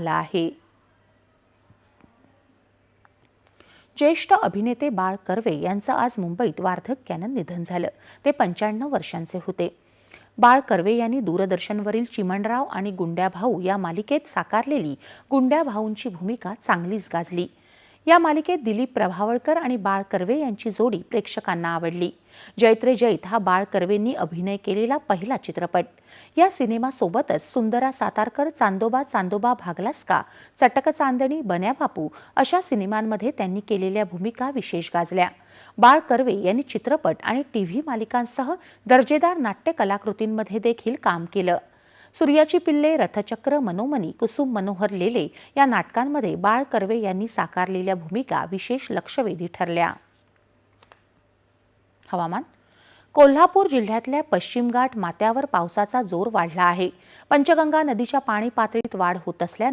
आला आहे. ज्येष्ठ अभिनेते बाळ कर्वे यांचं आज मुंबईत वार्धक्यानं निधन झालं. ते पंच्याण्णव वर्षांचे होते. बाळ कर्वे यांनी दूरदर्शनवरील चिमणराव आणि गुंड्या भाऊ या मालिकेत साकारलेली गुंड्या भाऊंची भूमिका चांगलीच गाजली. या मालिकेत दिलीप प्रभावळकर आणि बाळ कर्वे यांची जोडी प्रेक्षकांना आवडली. जैत्रे जैत हा बाळ कर्वेंनी अभिनय केलेला पहिला चित्रपट. या सिनेमासोबतच सुंदरा सातारकर चांदोबा चांदोबा भागलास का चटक चांदणी बन्या बापू अशा सिनेमांमध्ये त्यांनी केलेल्या भूमिका विशेष गाजल्या. बाळ कर्वे यांनी चित्रपट आणि टीव्ही मालिकांसह दर्जेदार नाट्य कलाकृतींमध्ये देखील काम केलं. सूर्याची पिल्ले रथचक्र मनोमनी कुसुम मनोहर लेले या नाटकांमध्ये बाळ कर्वे यांनी साकारलेल्या भूमिका विशेष लक्षवेधी ठरल्या. हवामान. कोल्हापूर जिल्ह्यातल्या पश्चिम घाट माथ्यावर पावसाचा जोर वाढला आहे. पंचगंगा नदीच्या पाणी पातळीत वाढ होत असल्यानं